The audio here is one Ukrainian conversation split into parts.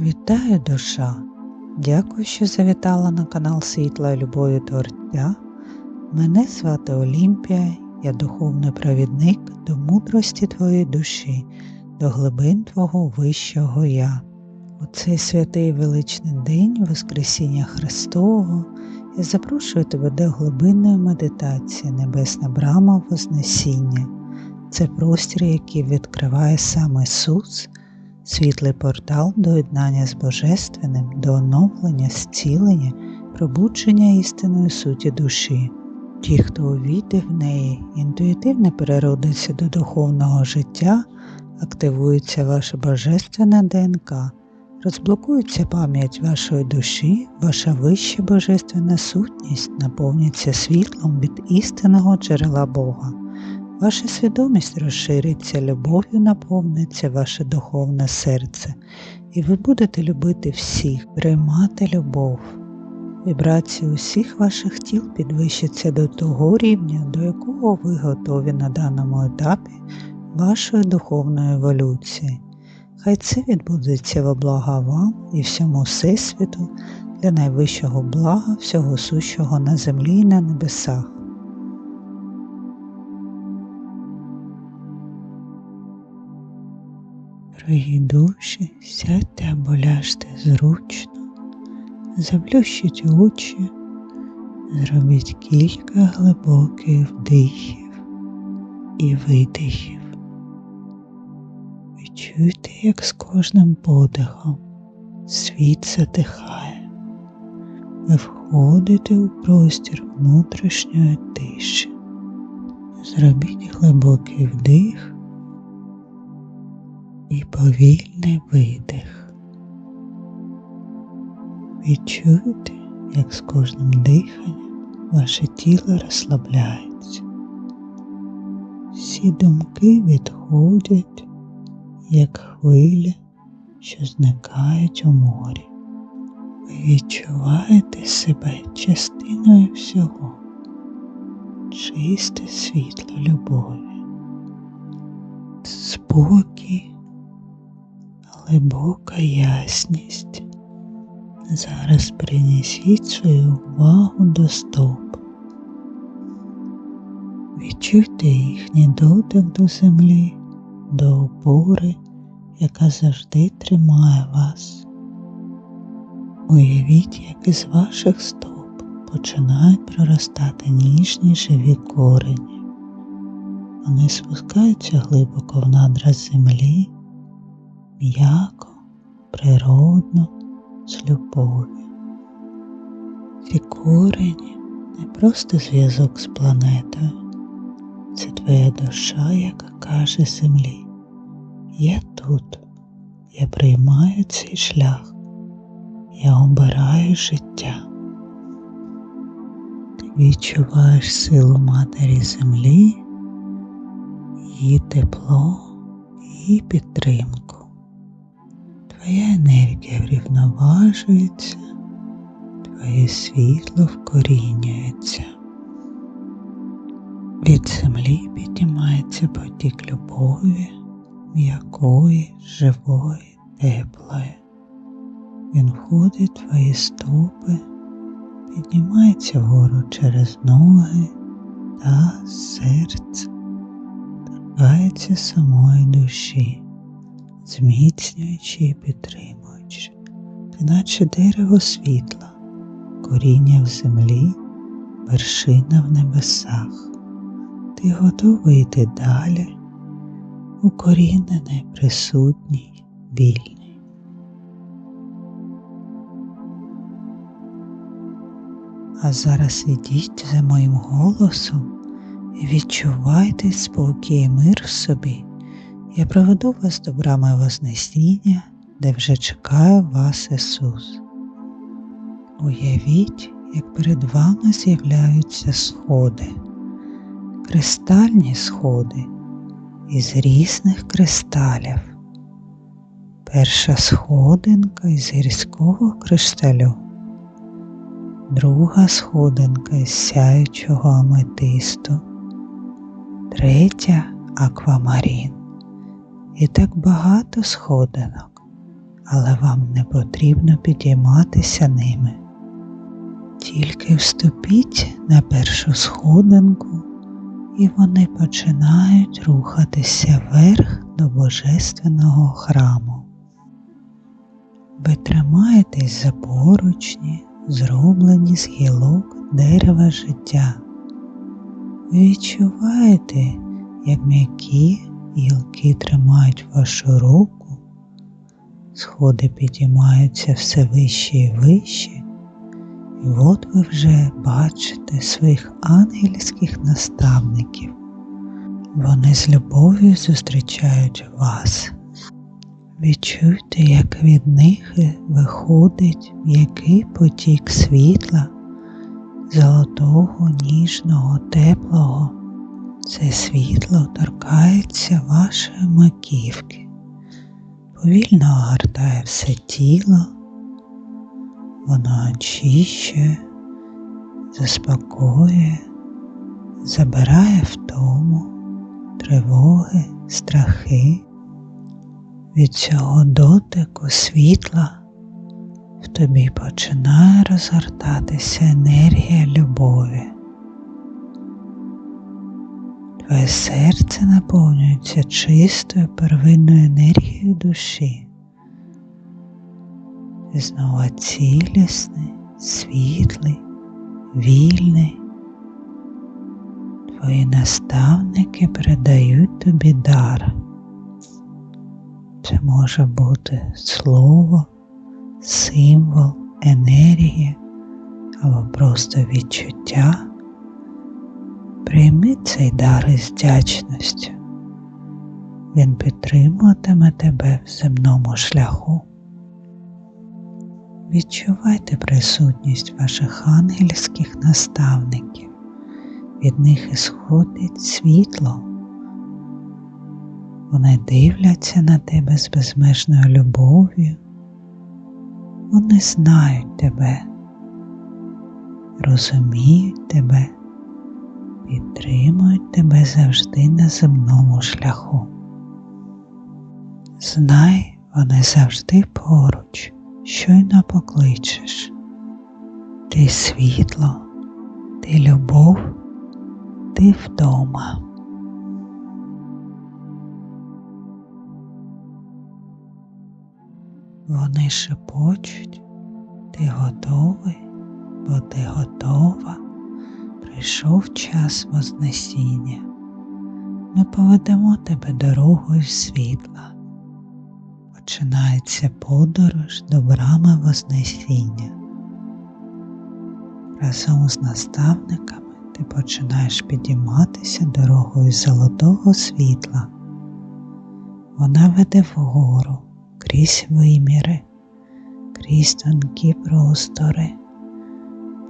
Вітаю душа! Дякую, що завітала на канал Світла Любові Творця. Мене звати Олімпія, я духовний провідник до мудрості твоєї душі, до глибин Твого Вищого Я. У цей святий величний день Воскресіння Христового я запрошую тебе до глибинної медитації, Небесна брама Вознесіння. Це простір, який відкриває сам Ісус світлий портал до єднання з Божественним, до оновлення, зцілення, пробудження істинної суті душі. Ті, хто увійде в неї, інтуїтивно переродиться до духовного життя, активується ваша божественна ДНК, розблокується пам'ять вашої душі, ваша вища божественна сутність наповниться світлом від істинного джерела Бога. Ваша свідомість розшириться, любов'ю наповниться ваше духовне серце, і ви будете любити всіх, приймати любов. Вібрації усіх ваших тіл підвищаться до того рівня, до якого ви готові на даному етапі вашої духовної еволюції. Хай це відбудеться во блага вам і всьому Всесвіту для найвищого блага всього сущого на землі і на небесах. Дорогі душі, сядьте або ляжте зручно, заплющіть очі, зробіть кілька глибоких вдихів і видихів. Відчуйте, як з кожним подихом світ затихає. Ви входите у простір внутрішньої тиші. Зробіть глибокий вдих і повільний видих. Відчуйте, як з кожним диханням ваше тіло розслабляється. Всі думки відходять, як хвилі, що зникають у морі. Ви відчуваєте себе частиною всього, чисте світло любові, спокій глибока ясність. Зараз принесіть свою увагу до стоп. Відчуйте їхній дотик до землі, до опори, яка завжди тримає вас. Уявіть, як із ваших стоп починають проростати ніжні живі корені. Вони спускаються глибоко в надра землі м'яко, природно, з любов'ю. Ці корені не просто зв'язок з планетою, це твоя душа, яка каже землі. Я тут, я приймаю цей шлях, я обираю життя. Ти відчуваєш силу матері землі, її тепло і підтримку твоя енергія врівноважується, твоє світло вкорінюється. Від землі піднімається потік любові, м'якої, живої, теплої. Він входить в твої стопи, піднімається вгору через ноги та серце, торкається самої душі зміцнюючи і підтримуючи, наче дерево світла, коріння в землі, вершина в небесах. Ти готовий йти далі, укорінений, присутній, вільний. А зараз ідіть за моїм голосом і відчувайте спокій і мир в собі. Я проведу вас до брами Вознесіння, де вже чекає вас Ісус. Уявіть, як перед вами з'являються сходи, кристальні сходи із різних кристалів. Перша сходинка із гірського кришталю, друга сходинка із сяючого аметисту, третя аквамарін і так багато сходинок, але вам не потрібно підійматися ними. Тільки вступіть на першу сходинку, і вони починають рухатися вверх до Божественного храму. Ви тримаєтесь за поручні, зроблені з гілок дерева життя. Ви відчуваєте, як м'які гілки тримають вашу руку, сходи підіймаються все вище і вище, і от ви вже бачите своїх ангельських наставників. Вони з любов'ю зустрічають вас. Відчуйте, як від них виходить м'який потік світла, золотого, ніжного, теплого. Це світло торкається вашої маківки, повільно огортає все тіло, воно очищує, заспокоює, забирає втому, тривоги, страхи. Від цього дотику світла в тобі починає розгортатися енергія любові. Твоє серце наповнюється чистою первинною енергією душі. Ти знову цілісний, світлий, вільний. Твої наставники передають тобі дар. Це може бути слово, символ, енергія або просто відчуття. Прийми цей дар із вдячністю. Він підтримуватиме тебе в земному шляху. Відчувайте присутність ваших ангельських наставників, від них ісходить світло. Вони дивляться на тебе з безмежною любов'ю. Вони знають тебе, розуміють тебе, підтримують тебе завжди на земному шляху. Знай, вони завжди поруч, щойно покличеш. Ти світло, ти любов, ти вдома. Вони шепочуть, ти готовий, бо ти готова. Прийшов час Вознесіння. Ми поведемо тебе дорогою світла. Починається подорож до брами Вознесіння. Разом з наставниками ти починаєш підійматися дорогою золотого світла. Вона веде вгору крізь виміри, крізь тонкі простори,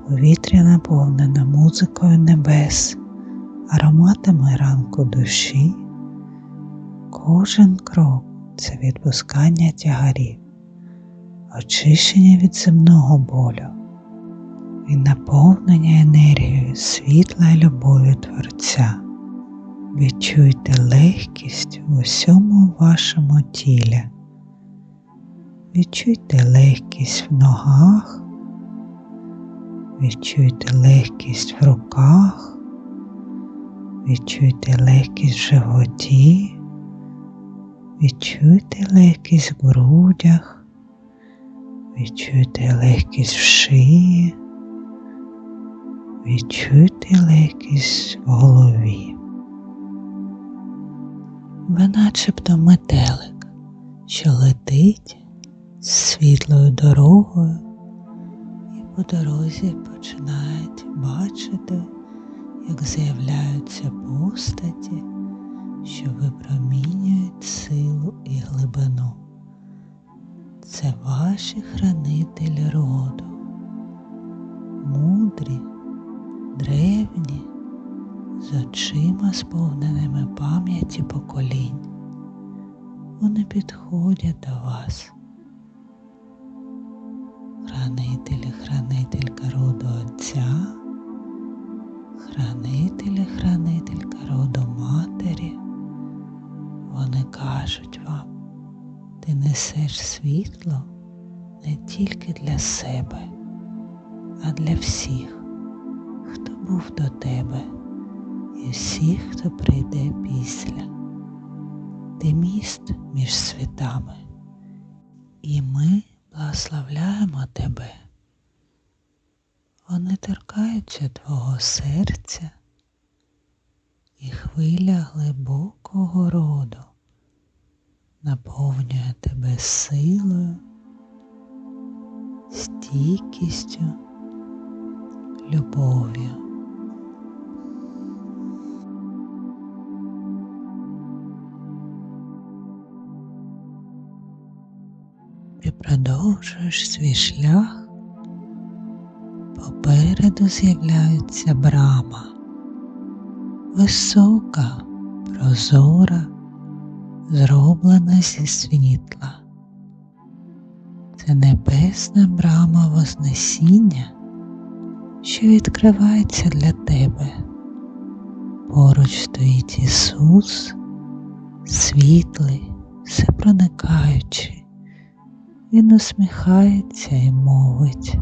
повітря наповнене музикою небес, ароматами ранку душі, кожен крок це відпускання тягарів, очищення від земного болю і наповнення енергією світла і любові Творця. Відчуйте легкість в усьому вашому тілі. Відчуйте легкість в ногах, відчуйте легкість в руках, відчуйте легкість в животі, відчуйте легкість в грудях, відчуйте легкість в шиї, відчуйте легкість в голові. Ви начебто метелик, що летить світлою дорогою по дорозі починають бачити, як з'являються постаті, що випромінюють силу і глибину. Це ваші хранителі роду, мудрі, древні, з очима сповненими пам'яті поколінь. Вони підходять до вас хранитель хранителька роду Отця, хранитель, хранителька роду Матері, вони кажуть вам, ти несеш світло не тільки для себе, а для всіх, хто був до тебе, і всіх, хто прийде після. Ти міст між світами, і ми благословляємо тебе. Вони торкаються твого серця і хвиля глибокого роду наповнює тебе силою, стійкістю, любов'ю. Продовжуєш свій шлях, попереду з'являється брама, висока, прозора зроблена зі світла. Це небесна брама Вознесіння, що відкривається для тебе. Поруч стоїть Ісус, світлий, всепроникаючий. Він усміхається і мовить.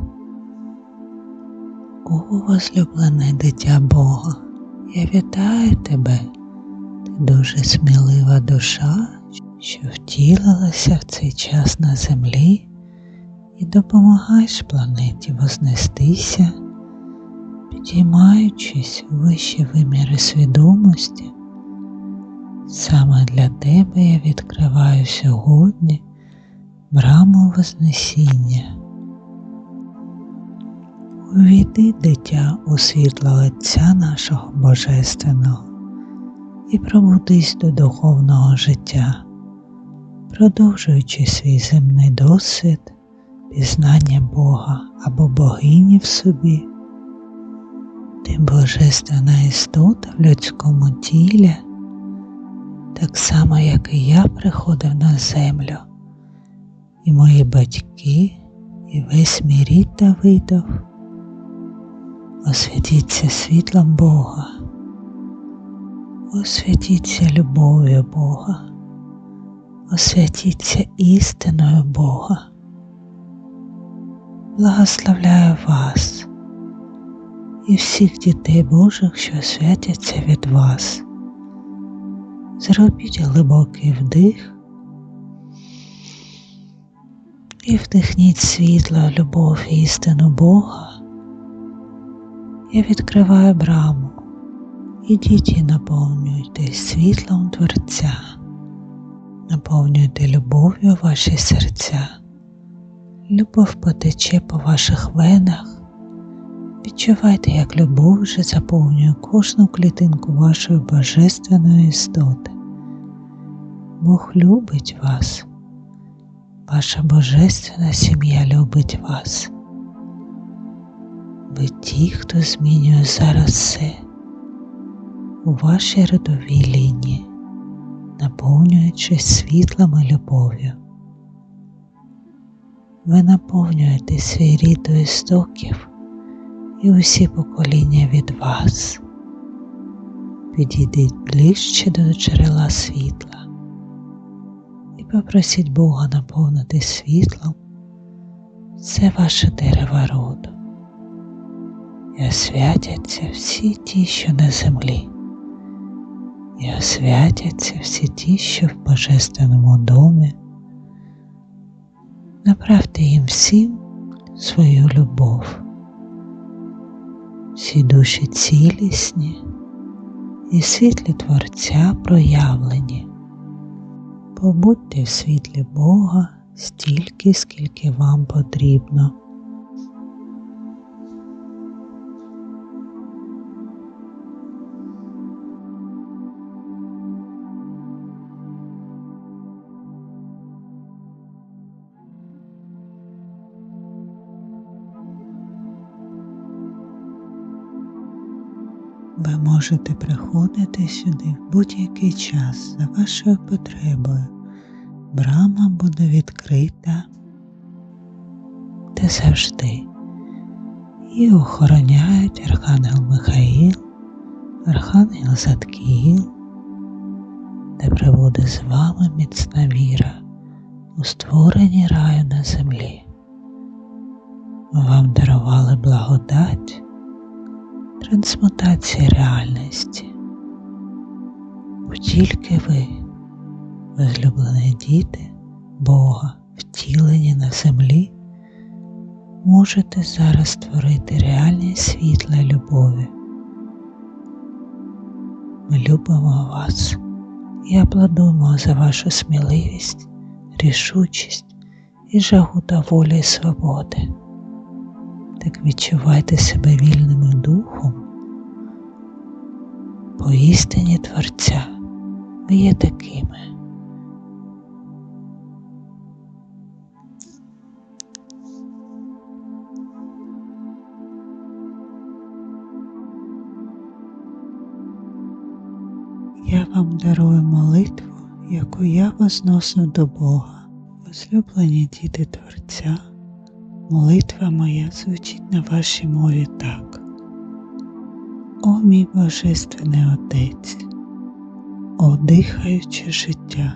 О, возлюблене дитя Бога, я вітаю тебе ти дуже смілива душа, що втілилася в цей час на землі і допомагаєш планеті вознестися, підіймаючись у вищі виміри свідомості. Саме для тебе я відкриваю сьогодні браму Вознесіння. Увійди, дитя у світло Отця нашого Божественного і пробудись до духовного життя, продовжуючи свій земний досвід, пізнання Бога або богині в собі. Ти божественна істота в людському тілі, так само, як і я приходив на землю, і мої батьки, і весь мій рід Давидов. Освятіться світлом Бога освятіться любов'ю Бога, освятіться істиною Бога. Благословляю вас і всіх дітей Божих, що святяться від вас. Зробіть глибокий вдих і вдихніть світло, любов і істину Бога. Я відкриваю браму Ідіть і наповнюйте світлом Творця, наповнюйте любов'ю ваші серця, любов потече по ваших венах. Відчувайте, як любов вже заповнює кожну клітинку вашої божественної істоти. Бог любить вас, ваша божественна сім'я любить вас. Ви ті, хто змінює зараз все у вашій родовій лінії, наповнюючись світлом і любов'ю. Ви наповнюєте свій рід до істоків і усі покоління від вас. Підійдіть ближче до джерела світла попросіть Бога наповнити світлом це ваше дерево роду. І освятяться всі ті, що на землі і освятяться всі ті, що в Божественному домі. Направте їм всім свою любов, всі душі цілісні і світлі Творця проявлені. Побудьте в світлі Бога стільки, скільки вам потрібно. Ви можете приходити сюди в будь-який час за вашою потребою. Брама буде відкрита де завжди. І охороняють Архангел Михаїл, Архангел Заткіїл, де приводить з вами міцна віра у створенні раю на землі. Вам дарували благодать трансмутації реальності. Бо тільки ви, возлюблені діти Бога, втілені на землі, можете зараз створити реальність світла любові. Ми любимо вас і аплодуємо за вашу сміливість, рішучість і жагу та волі і свободи. Так відчувайте себе вільним духом, по істині Творця ви є такими. Я вам дарую молитву, яку я возношу до Бога, возлюблені діти Творця. Молитва моя звучить на вашій мові так. О мій Божественний Отець, о дихаюче життя,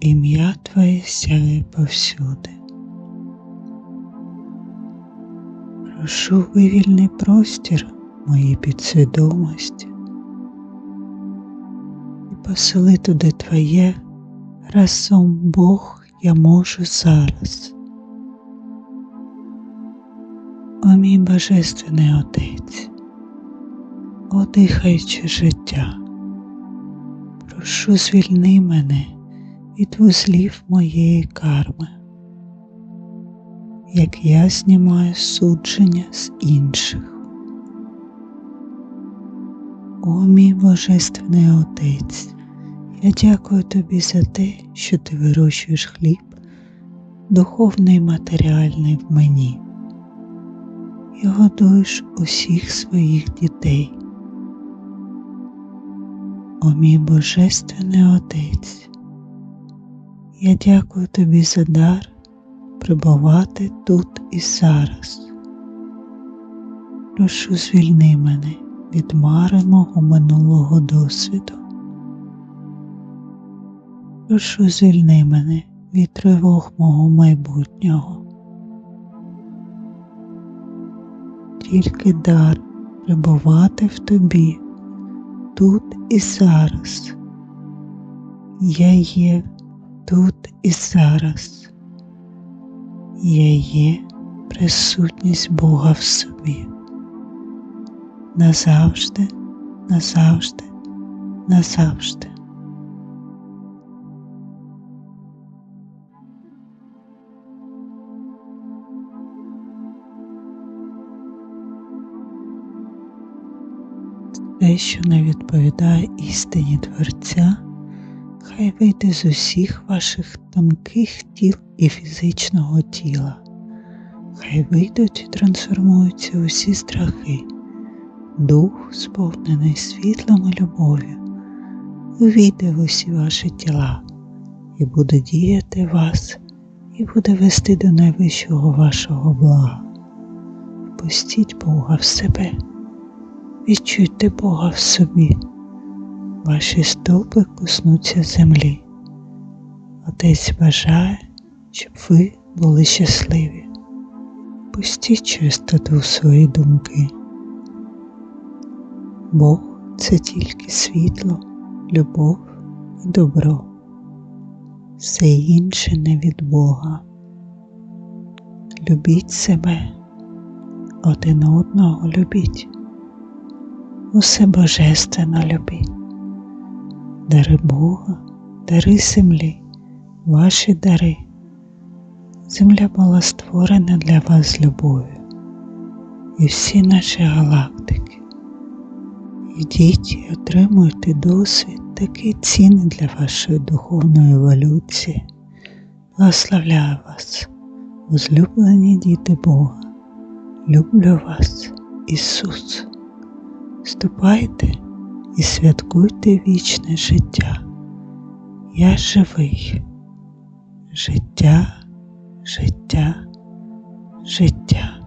ім'я Твоє сяє повсюди. Прошу вивільний простір моїй підсвідомості і посели туди Твоє разом Бог я можу зараз. О мій Божественний Отець, о дихаюче життя, прошу звільни мене від вузлів моєї карми, як я знімаю судження з інших. О мій Божественний Отець, я дякую тобі за те, що ти вирощуєш хліб, духовний матеріальний в мені і годуєш усіх своїх дітей. О мій Божественний Отець, я дякую тобі за дар прибувати тут і зараз. Прошу звільни мене від мари мого минулого досвіду. Прошу звільни мене від тривог мого майбутнього. Тільки дар перебувати в тобі тут і зараз. Я є тут і зараз. Я є присутність Бога в собі. Назавжди, назавжди, назавжди. Те, що не відповідає істині Творця, хай вийде з усіх ваших тонких тіл і фізичного тіла, хай вийдуть і трансформуються усі страхи, дух, сповнений світлом і любов'ю, увійде в усі ваші тіла і буде діяти вас, і буде вести до найвищого вашого блага. Пустіть Бога в себе. Відчуйте Бога в собі, ваші стопи коснуться землі. Отець бажає, щоб ви були щасливі. Пустіть чистоту в свої думки. Бог це тільки світло, любов і добро. Все інше не від Бога. Любіть себе, один одного любіть усе божественно любіть. Дари Бога, дари землі, ваші дари. Земля була створена для вас з любов'ю і всі наші галактики. Ідіть і отримуйте досвід такий цінний для вашої духовної еволюції. Благословляю вас, возлюблені діти Бога. Люблю вас, Ісус. Ступайте і святкуйте вічне життя. Я живий, життя, життя, життя.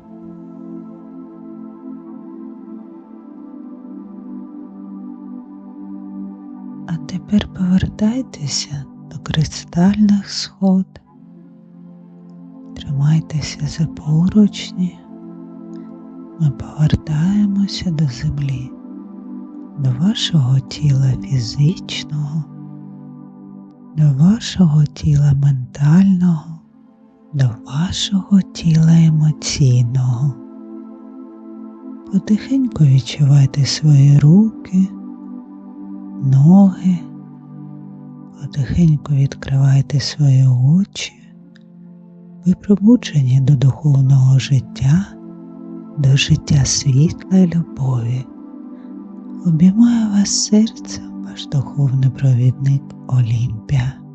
А тепер повертайтеся до кристальних сход. Тримайтеся за поручні. Ми повертаємося до землі, до вашого тіла фізичного, до вашого тіла ментального, до вашого тіла емоційного. Потихеньку відчувайте свої руки, ноги, потихеньку відкривайте свої очі, ви пробуджені до духовного життя, до життя світла і любові. Обіймає вас серцем ваш духовний провідник Олімпія.